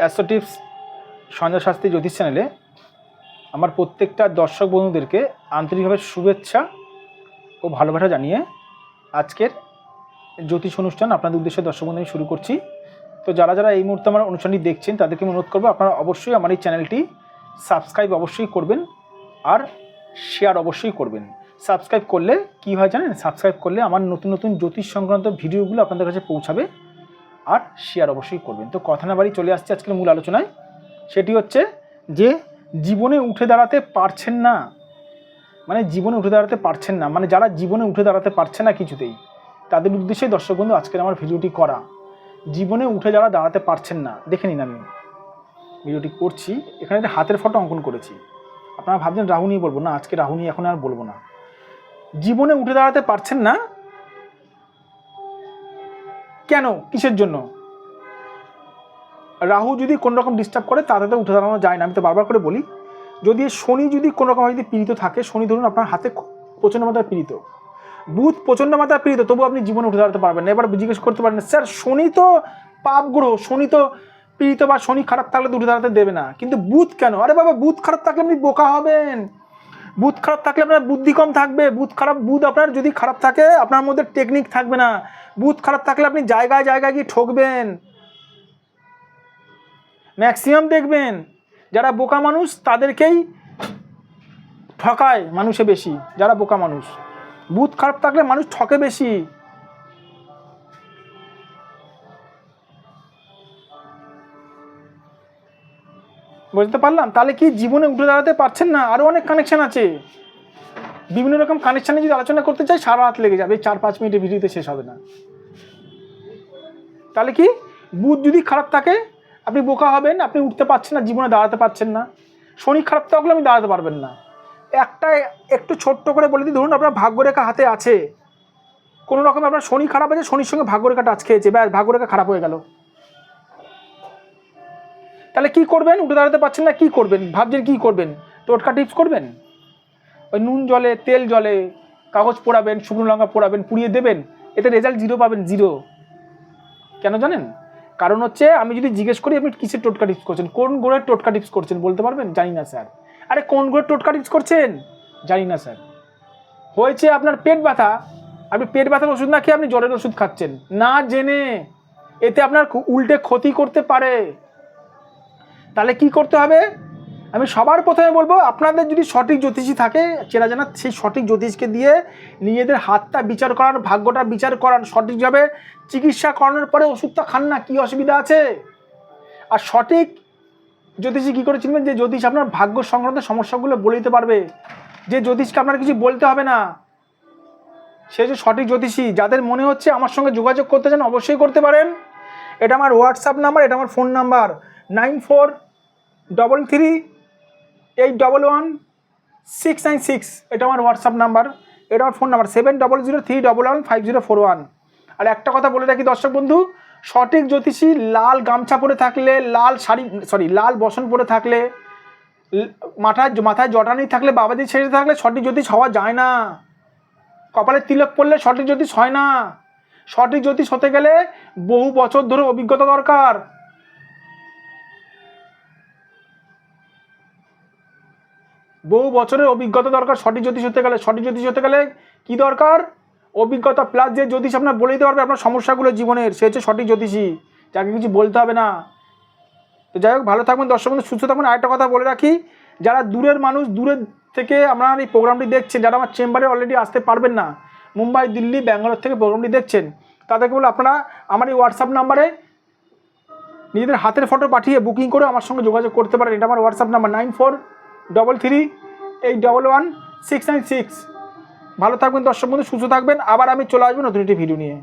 অ্যাসোটিপস সঞ্জয় শাস্ত্রী জ্যোতিষ চ্যানেলে আমার প্রত্যেকটা দর্শক বন্ধুদেরকে আন্তরিকভাবে শুভেচ্ছা ও ভালোবাসা জানিয়ে আজকের জ্যোতিষ অনুষ্ঠান আপনাদের উদ্দেশ্যে দর্শক বন্ধু আমি শুরু করছি। তো যারা যারা এই মুহূর্তে আমার অনুষ্ঠানটি দেখছেন, তাদেরকে অনুরোধ করব আপনারা অবশ্যই আমার এই চ্যানেলটি সাবস্ক্রাইব অবশ্যই করবেন আর শেয়ার অবশ্যই করবেন। সাবস্ক্রাইব করলে কী হয় জানেন? সাবস্ক্রাইব করলে আমার নতুন নতুন জ্যোতিষ সংক্রান্ত ভিডিওগুলো আপনাদের কাছে পৌঁছাবে। আর শেয়ার অবশ্যই করবেন। তো কথা না বাড়ি চলে আসছে আজকের মূল আলোচনায়। সেটি হচ্ছে যে জীবনে উঠে দাঁড়াতে পারছেন না মানে জীবনে উঠে দাঁড়াতে পারছেন না মানে যারা জীবনে উঠে দাঁড়াতে পারছে না কিছুতেই, তাদের উদ্দেশ্যে দর্শক বন্ধু, আজকের আমার ভিডিওটি করা। জীবনে উঠে যারা দাঁড়াতে পারছেন না, দেখে নিন আমি ভিডিওটি করছি। এখানে একটা হাতের ফটো অঙ্কন করেছি, আপনারা ভাবছেন রাহু নিয়ে বলব না, আজকে রাহু নিয়ে এখন আর বলব না। জীবনে উঠে দাঁড়াতে পারছেন না কেন? কিসের জন্য? রাহু যদি কোনো রকম ডিস্টার্ব করে তাতে তো উঠে দাঁড়ানো যায় না। আমি তো বারবার করে বলি, যদি শনি যদি কোনো রকম যদি পীড়িত থাকে, শনি ধরুন আপনার হাতে প্রচণ্ড মাত্রায় পীড়িত। বুধ প্রচণ্ড মাত্রায় পীড়িত তবু আপনি জীবনে উঠে দাঁড়াতে পারবেন না। এবার জিজ্ঞেস করতে পারেন, স্যার, শনি তো পাপ গ্রহ, শনি তো পীড়িত বা শনি খারাপ থাকলে তো উঠে দাঁড়াতে দেবে না। কিন্তু বুধ কেন? আরে বাবা বুধ খারাপ থাকলে আপনি বোকা হবেন। বুধ খারাপ থাকলে আপনার বুদ্ধি কম থাকবে। বুধ খারাপ, বুধ আপনার যদি খারাপ থাকে, আপনার মধ্যে টেকনিক থাকবে না। বুধ খারাপ থাকলে আপনি জায়গায় জায়গায় গিয়ে ঠকবেন। ম্যাক্সিমাম দেখবেন, যারা বোকা মানুষ তাদেরকেই ঠকায় মানুষে বেশি, যারা বোকা মানুষ। বুধ খারাপ থাকলে মানুষ ঠকে বেশি। বুঝতে পারলাম? তাহলে কি জীবনে উঠে দাঁড়াতে পারছেন না? আরও অনেক কানেকশান আছে। বিভিন্ন রকম কানেকশানে যদি আলোচনা করতে চাই, সারা রাত লেগে যাবে। চার, পাঁচ মিনিটের ভিডিওতে শেষ হবে না। তাহলে কি? বুধ যদি খারাপ থাকে, আপনি বোকা হবেন, আপনি উঠতে পারছেন না, জীবনে দাঁড়াতে পারছেন না। শনি খারাপ থাকলে আপনি দাঁড়াতে পারবেন না। একটা, একটু ছোট্ট করে বলে দিই, ধরুন আপনার ভাগ্যরেখা হাতে আছে। কোনো রকম আপনার শনি খারাপ আছে, শনির সঙ্গে ভাগ্যরেখা টাচ খেয়েছে, ব্যাস, ভাগ্যরেখা খারাপ হয়ে গেল। তাহলে কি করবেন? উঠে দাঁড়াতে পারছেন না, কি করবেন? ভাবছেন কি করবেন? টোটকা টিপস করবেন? ওই নুন জলে, তেল জলে কাগজ পোড়াবেন, শুকনো লঙ্কা পোড়াবেন, পুড়িয়ে দেবেন, এতে রেজাল্ট জিরো পাবেন জিরো কেন জানেন? কারণ হচ্ছে আমি যদি জিজ্ঞেস করি, আপনি কিসের টোটকা টিপস করছেন? কোন গোড়ের টোটকা টিপস করছেন বলতে পারবেন? জানি না, স্যার। আরে, কোন গোড়ের টোটকা টিপস করছেন? জানি না, স্যার। হয়েছে আপনার পেট ব্যথা। আপনি পেট ব্যথার ওষুধ না খেয়ে আপনি জ্বরের ওষুধ খাচ্ছেন। না জেনে। এতে আপনার উল্টে ক্ষতি করতে পারে। তাহলে কি করতে হবে? আমি সবার প্রথমে বলব, আপনাদের যদি সঠিক জ্যোতিষী থাকে, চেনা জানা, সেই সঠিক জ্যোতিষকে দিয়ে নিজেদের হাতটা বিচার করান ভাগ্যটা বিচার করান সঠিকভাবে চিকিৎসা করানোর পরে ওষুধটা খান না, কী অসুবিধা আছে? আর সঠিক জ্যোতিষী কী করে চিনবেন? যে জ্যোতিষ আপনার ভাগ্য সংক্রান্ত সমস্যাগুলো বলে দিতে পারবে। যে জ্যোতিষকে আপনার কিছু বলতে হবে না। সে যে সঠিক জ্যোতিষী, যাদের মনে হচ্ছে আমার সঙ্গে যোগাযোগ করতে চান, অবশ্যই করতে পারেন। এটা আমার হোয়াটসঅ্যাপ নাম্বার এটা আমার phone number nine four double three eight double one six nine six এটা আমার হোয়াটসঅ্যাপ নাম্বার এটা আমার phone number seven double zero three double one five zero four one আর একটা কথা বলে রাখি দর্শক বন্ধু, সঠিক জ্যোতিষী লাল গামছা পরে থাকলে, লাল শাড়ি সরি লাল বসন পরে থাকলে, মাথায় মাথায় জটানি থাকলে, বাবাজি ছেড়ে থাকলে সঠিক জ্যোতিষ হওয়া যায় না। কপালে তিলক পড়লে সঠিক জ্যোতিষ হয় না। সঠিক জ্যোতিষ হতে গেলে বহু বছর ধরে অভিজ্ঞতা দরকার। বহু বছরের অভিজ্ঞতা দরকার, সঠিক জ্যোতিষ হতে গেলে, সঠিক জ্যোতিষ হতে গেলে কি দরকার? অভিজ্ঞতা প্লাস যে জ্যোতিষ আপনার বলে দিতে পারবে, আপনার সমস্যাগুলো জীবনের, সে হচ্ছে সঠিক জ্যোতিষী, যাকে কিছু বলতে হবে না। তো যাই হোক, ভালো থাকবেন, দর্শক বন্ধু, সুস্থ থাকবেন। আরেকটা কথা বলে রাখি, যারা দূরের মানুষ দূরের থেকে আপনার এই প্রোগ্রামটি দেখছেন, যারা আমার চেম্বারে অলরেডি আসতে পারবেন না, মুম্বাই, দিল্লি, ব্যাঙ্গালোর থেকে প্রোগ্রামটি দেখছেন, তাদেরকে বলে আপনারা আমার এই হোয়াটসঅ্যাপ নাম্বারে নিজেদের হাতের ফটো পাঠিয়ে বুকিং করে আমার সঙ্গে যোগাযোগ করতে পারেন। এটা আমার WhatsApp number nine four double three eight double one six nine six ভালো থাকবেন দর্শক বন্ধু, সুস্থ থাকবেন। আবার আমি চলে আসব নতুন একটি ভিডিও নিয়ে।